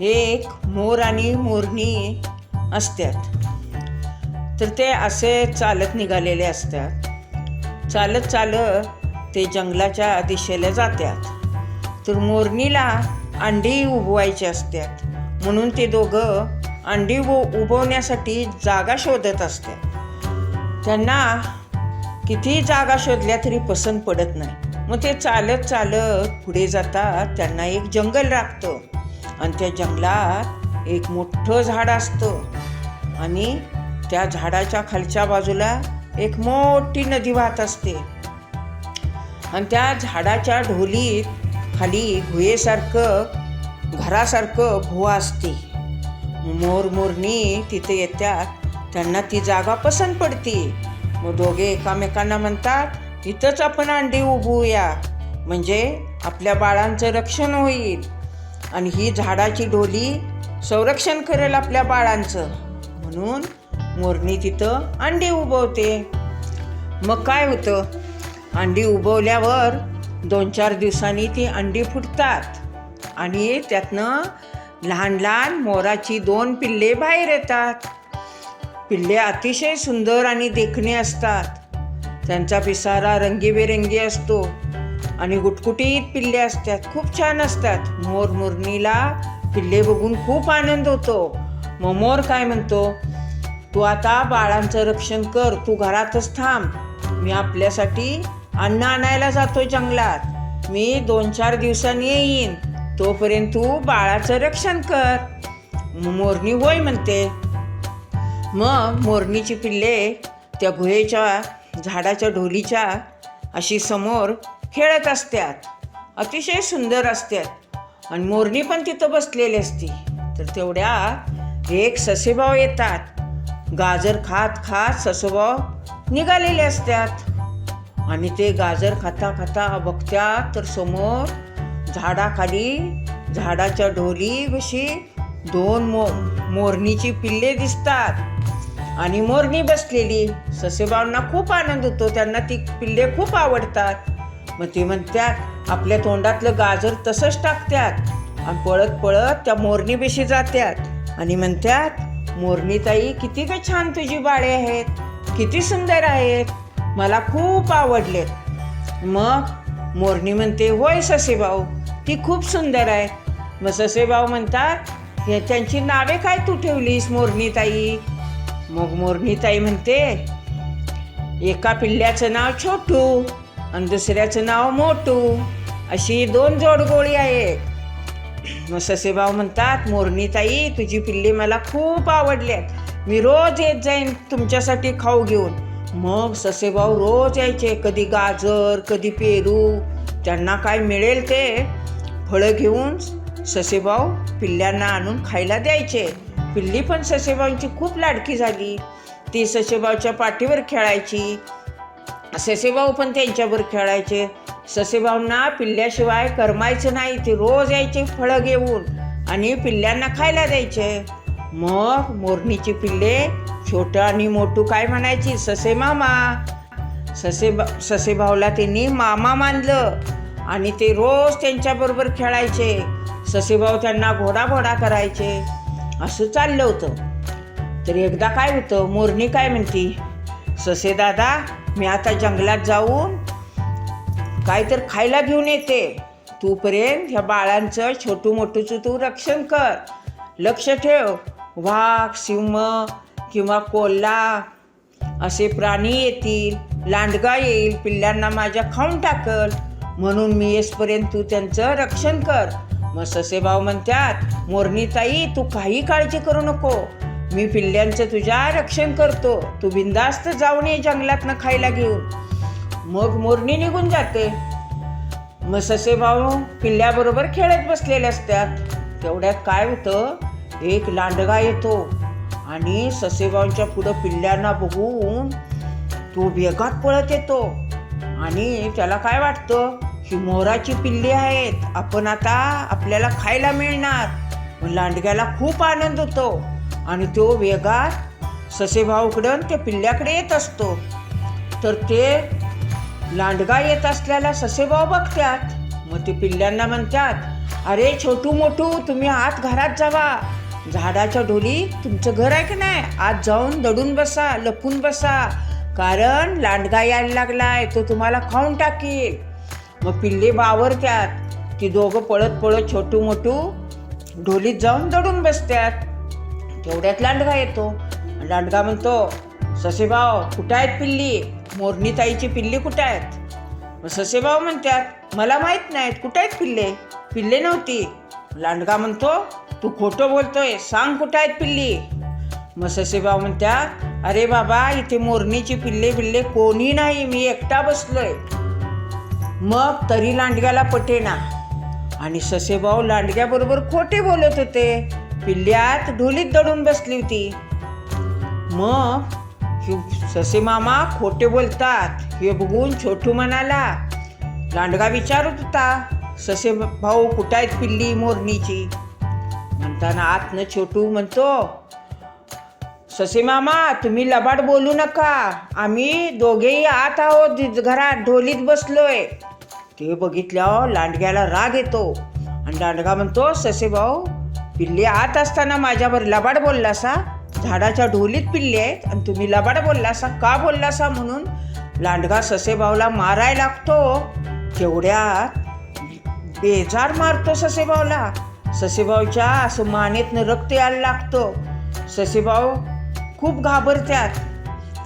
हे एक मोर आणि मोरणी असतात तर ते असे चालत निघालेले असतात चालत चालत ते जंगलाच्या दिशेला जातात तर मोरणीला अंडी उबवायची असतात म्हणून ते दोघं अंडी उ उभवण्यासाठी जागा शोधत असतात त्यांना किती जागा शोधल्या तरी पसंत पडत नाही. मग ते चालत चालत पुढे जातात त्यांना एक जंगल लागतं आणि त्या जंगलात एक मोठं झाड असतं. आणि त्या झाडाच्या खालच्या बाजूला एक मोठी नदी वाहत असते. आणि त्या झाडाच्या ढोलीत खाली गुहेसारखं घरासारखं भुवा असते. मोरमोरणी तिथे येतात. त्यांना ती जागा पसंत पडते. मग दोघे एकामेकांना म्हणतात इथंच आपण अंडी उभूया म्हणजे आपल्या बाळांचं रक्षण होईल. आणि ही झाडाची ढोली संरक्षण करेल आपल्या बाळांचं. म्हणून मोरणी तिथं अंडी उबवते. मग काय होतं? अंडी उबवल्यावर दोन चार दिवसांनी ती अंडी फुटतात. आणि त्यातनं लहान लहान मोराची दोन पिल्ले बाहेर येतात. पिल्ले अतिशय सुंदर आणि देखणे असतात. त्यांचा पिसारा रंगीबेरंगी असतो. आणि गुटकुटीत पिल्ले असतात. खूप छान असतात. मोर मुरणीला पिल्ले बघून खूप आनंद होतो. मग मोर काय म्हणतो? तू आता बाळांचं रक्षण कर. तू घरातच थांब. मी आपल्यासाठी अन्न आणायला जातो जंगलात. मी दोन चार दिवसांनी येईन. तोपर्यंत तू बाळाचं रक्षण कर. मग मोरणी होय म्हणते. मग मोरणीची पिल्ले त्या गुहेच्या झाडाच्या ढोलीच्या अशी समोर खेळत असतात अतिशय सुंदर असतात आणि मोरणी पण तिथं बसलेली असती. तर तेवढ्या एक ससेभाव येतात. गाजर खात खात ससोभाव निघालेले असतात आणि ते गाजर खाता खाता बघत्यात तर समोर झाडाखाली झाडाच्या ढोली कशी दोन मो मोरणीची पिल्ले दिसतात. आणि मोरणी बसलेली. ससेबावांना खूप आनंद होतो. त्यांना ती पिल्ले खूप आवडतात. मग ते म्हणतात आपल्या तोंडातलं गाजर तसंच टाकतात आणि पळत पळत त्या मोरणीपेशी जात्यात. आणि म्हणतात मोरणीताई किती काय छान तुझी बाळे आहेत. किती सुंदर आहेत. मला खूप आवडलेत. मग मोरणी म्हणते होय ससेभाऊ ती खूप सुंदर आहे. मग ससेभाऊ म्हणतात "हे त्यांची नावे काय तू ठेवलीस मोरणीताई मग मोरणीताई म्हणते एका पिल्ल्याचं नाव छोटू. आणि दुसऱ्याचं नाव मोटू. अशी दोन जोडगोळी आहेत मग ससेभाऊ म्हणतात मोरणी ताई तुझी पिल्ली मला खूप आवडल्यात. मी रोज येत जाईन तुमच्यासाठी खाऊ घेऊन. मग ससेभाऊ रोज यायचे कधी गाजर कधी पेरू. त्यांना काय मिळेल ते फळं घेऊन ससेभाऊ पिल्ल्यांना आणून खायला द्यायचे. पिल्ली पण ससेबाईंची खूप लाडकी झाली. ती ससेभाऊच्या पाठीवर खेळायची. ससेभाऊ पण त्यांच्यावर खेळायचे. ससेभाऊंना पिल्ल्याशिवाय करमायचं नाही. ते रोज यायचे फळं घेऊन आणि पिल्ल्यांना खायला द्यायचे. मग मोरणीची पिल्ले छोटं आणि मोठू काय म्हणायची? ससे मामा. ससे ससेभाऊला त्यांनी मामा मानलं आणि ते रोज त्यांच्याबरोबर खेळायचे. ससेभाऊ त्यांना घोडा घोडा करायचे. असं चाललं होतं. तर एकदा काय होतं? मोरणी काय म्हणती? ससे दादा मी आता जंगलात जाऊन काय तर खायला घेऊन येते. तूपर्यंत ह्या बाळांचं छोटू मोठूचं तू रक्षण कर. लक्ष ठेव. वाघ सिंह किंवा कोल्हा असे प्राणी येतील लांडगा येईल पिल्लांना माझ्या खाऊन टाकल. म्हणून मी येसपर्यंत तू त्यांचं रक्षण कर. मग ससेभाऊ म्हणतात मोरणीताई तू काही काळजी करू नको. मी पिल्ल्यांचं तुझ्या रक्षण करतो. तू बिंदास्त जाऊन ये जंगलातनं खायला घेऊन. मग मोरणी निघून जाते. मग ससेभाऊ पिल्ल्याबरोबर खेळत बसलेले असतात. तेवढ्यात काय होतं? एक लांडगा येतो आणि ससेबाऊंच्या पुढं पिल्ल्यांना बघून तो वेगात पळत येतो. आणि त्याला काय वाटतं? ही मोराची पिल्ली आहेत. आपण आता आपल्याला खायला मिळणार. मग लांडग्याला खूप आनंद होतो. आणि तो वेगात ससेभाऊकडं त्या पिल्ल्याकडे येत असतो. तर ते लांडगा येत असल्याला ससेभाऊ बघतात मग ते पिल्ल्यांना म्हणतात अरे छोटू मोठू तुम्ही आत घरात जावा. झाडाच्या ढोली तुमचं घर आहे की नाही? आत जाऊन दडून बसा लपून बसा. कारण लांडगा यायला लागलाय तो तुम्हाला खाऊन टाकेल. मग पिल्ले बावरत्यात. ती दोघं पळत पळत छोटू मोठू ढोलीत जाऊन दडून बसत्यात. तेवढ्यात लांडगा येतो. लांडगा म्हणतो ससेभाव कुठं आहेत पिल्ली? मोरणी ताईची पिल्ली कुठं आहेत? मग ससेभाव म्हणतात मला माहीत नाहीत कुठं आहेत पिल्ले? पिल्ले नव्हती. लांडगा म्हणतो तू खोटं बोलतोय सांग कुठं आहेत पिल्ली? मग ससेभाव म्हणतात अरे बाबा इथे मोरणीची पिल्ले बिल्ले कोणी नाही मी एकटा बसलोय. मग तरी लांडग्याला पटेना. आणि ससेभाऊ लांडग्याबरोबर खोटे बोलत होते. पिल्ल्यात ढोलीत दडून बसली होती. मग ससे मामा खोटे बोलतात. हे बघून छोटू म्हणाला लांडगा विचारत होता ससे भाऊ कुठं आहेत पिल्ली मोरणीची? म्हणताना आतनं छोटू म्हणतो ससे मामा तुम्ही लबाड बोलू नका. आम्ही दोघेही आत आहोत घरात ढोलीत बसलोय. ते बघितल्यावर लांडग्याला राग येतो. आणि लांडगा म्हणतो ससे भाऊ पिल्ले आत असताना माझ्यावर लबाड बोललासा? झाडाच्या ढोलीत पिल्ले आहेत आणि तुम्ही लबाड बोललासा? का बोललासा म्हणून? लांडगा ससेभाऊला मारायला लागतो. तेवढ्यात बेजार मारतो ससेभाऊला ससेभाऊच्या असं मानेतनं रक्त यायला लागतं. ससेभाऊ खूप घाबरत्यात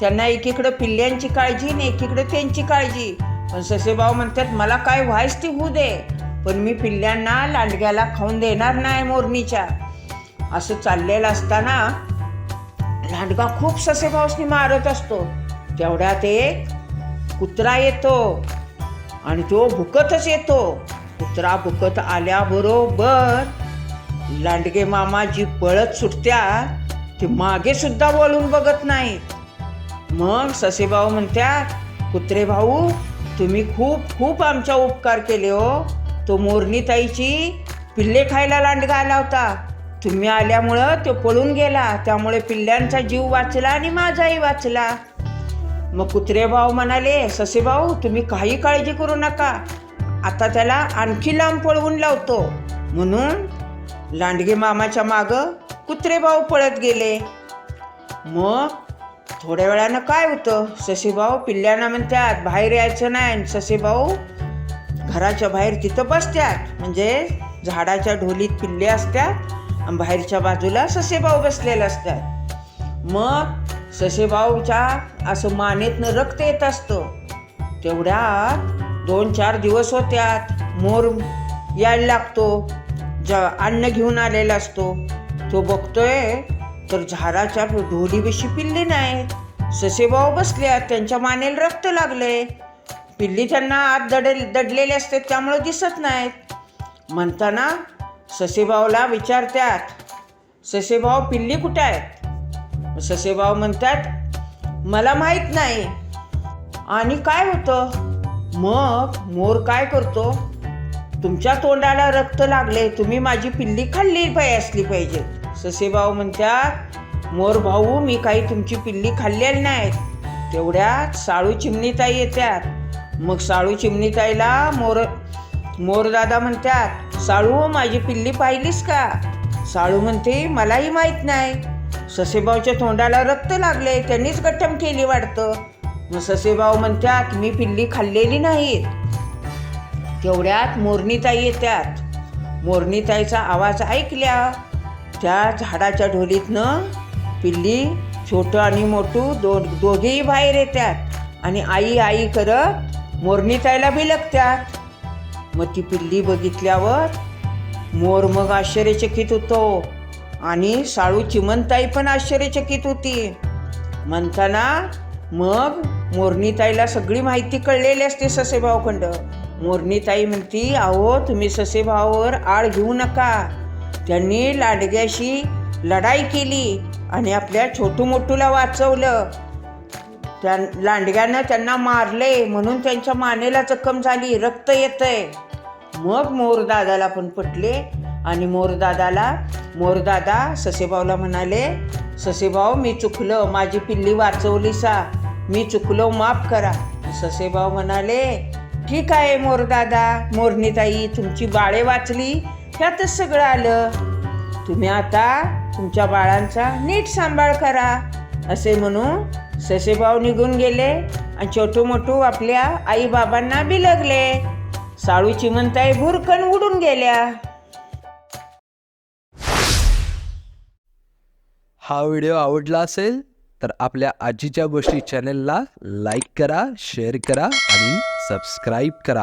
त्यांना एकीकडं पिल्ल्यांची काळजी आणि एकीकडं त्यांची काळजी. पण ससेभाऊ म्हणतात मला काय व्हायच ती होऊ दे. पण मी पिल्ल्यांना लांडग्याला खाऊन देणार नाही मोरणीच्या. असं चाललेलं असताना लांडगा खूप ससेभाऊसनी मारत असतो. तेवढ्यात एक कुत्रा येतो आणि तो भुकतच येतो. कुत्रा भुकत आल्याबरोबर लांडगे मामा जी पळत सुटत्या ते मागे सुद्धा बोलून बघत नाहीत मग ससेभाऊ म्हणत्या कुत्रे भाऊ तुम्ही खूप खूप आमच्या उपकार केले हो. तो मोरणी ताईची पिल्ले खायला लांडगा आला होता. तुम्ही आल्यामुळं तो पळून गेला. त्यामुळे पिल्ल्यांचा जीव वाचला आणि माझाही वाचला. मग कुत्रे भाऊ म्हणाले ससे भाऊ तुम्ही काही काळजी करू नका. आता त्याला आणखी लांब पळवून लावतो. म्हणून लांडगे मामाच्या मागं कुत्रे भाऊ पळत गेले. मग थोड्या वेळानं काय होतं? ससेभाऊ पिल्ल्यांना म्हणतात बाहेर यायचं नाही. आणि ससेभाऊ घराच्या बाहेर तिथं बसत्यात म्हणजे झाडाच्या ढोलीत पिल्ले असतात आणि बाहेरच्या बाजूला ससेभाऊ बसलेले असतात. मग ससेभाऊच्या असं मानेतनं रक्त येत असतं. तेवढ्यात दोन चार दिवस होत्यात मोर यायला लागतो ज अन्न घेऊन आलेला असतो. तो बघतोय तर झाडाच्या ढोलीविषयी पिल्ले नाहीत. ससेभाऊ बसल्यात त्यांच्या मानेला रक्त लागले पिल्ली त्यांना आत दडल दडलेले असतात त्यामुळं दिसत नाहीत. म्हणताना ससेभाऊला विचारतात ससेभाऊ पिल्ली कुठे आहेत? ससेभाऊ म्हणतात मला माहीत नाही. आणि काय होतं? मग मोर काय करतो? तुमच्या तोंडाला रक्त लागले तुम्ही माझी पिल्ली खाल्ली पाहिजे असली पाहिजे. ससेभाऊ म्हणतात मोर भाऊ मी काही तुमची पिल्ली खाल्लेली नाहीत. तेवढ्यात साळू चिमणीताई येतात. मग साळू चिमणीताईला मोर मोरदादा म्हणतात साळू माझी पिल्ली पाहिलीस का? साळू म्हणते मलाही माहीत नाही. ससेभाऊच्या तोंडाला रक्त लागले त्यांनीच गट्टम केली वाटतं. मग ससेभाऊ म्हणतात मी पिल्ली खाल्लेली नाहीत. तेवढ्यात मोरणीताई येतात. मोरणीताईचा आवाज ऐकल्या त्या झाडाच्या ढोलीतनं पिल्ली छोटं आणि मोठू दो दोघेही बाहेर येतात. आणि आई आई करत मोरणीताईला बिलकतात मग ती पिल्ली बघितल्यावर मोर मग आश्चर्यचकित होतो. आणि साळू चिमणताई पण आश्चर्यचकित होती. म्हणताना मग मोरणीताईला सगळी माहिती कळलेली असते ससेभावखंड मोरणीताई म्हणती अहो तुम्ही ससेभावावर आळ घेऊ नका. त्यांनी लाडग्याशी लढाई केली आणि आपल्या छोटू मोठूला वाचवलं. त्या लांडग्यानं त्यांना मारले म्हणून त्यांच्या मानेला जखम झाली रक्त येतंय. मग मोरदादाला पण पटले आणि मोरदादाला मोरदादा ससेभाऊला म्हणाले ससेभाऊ मी चुकलं माझी पिल्ली वाचवली सा मी चुकलो माफ करा. ससेभाऊ म्हणाले ठीक आहे मोरदादा मोरणीताई तुमची बाळे वाचली ह्यातच सगळं आलं. तुम्ही आता तुमच्या बाळांचा नीट सांभाळ करा. असे म्हणून ससेभाऊ निघून गेले आणि छोटू मोठू आपल्या आई बाबांना बिलगले. साळू चिमणताई भुरकन उडून गेल्या. हा व्हिडिओ आवडला असेल तर आपल्या आजीच्या गोष्टी चॅनेलला लाईक करा शेअर करा आणि सबस्क्राईब करा.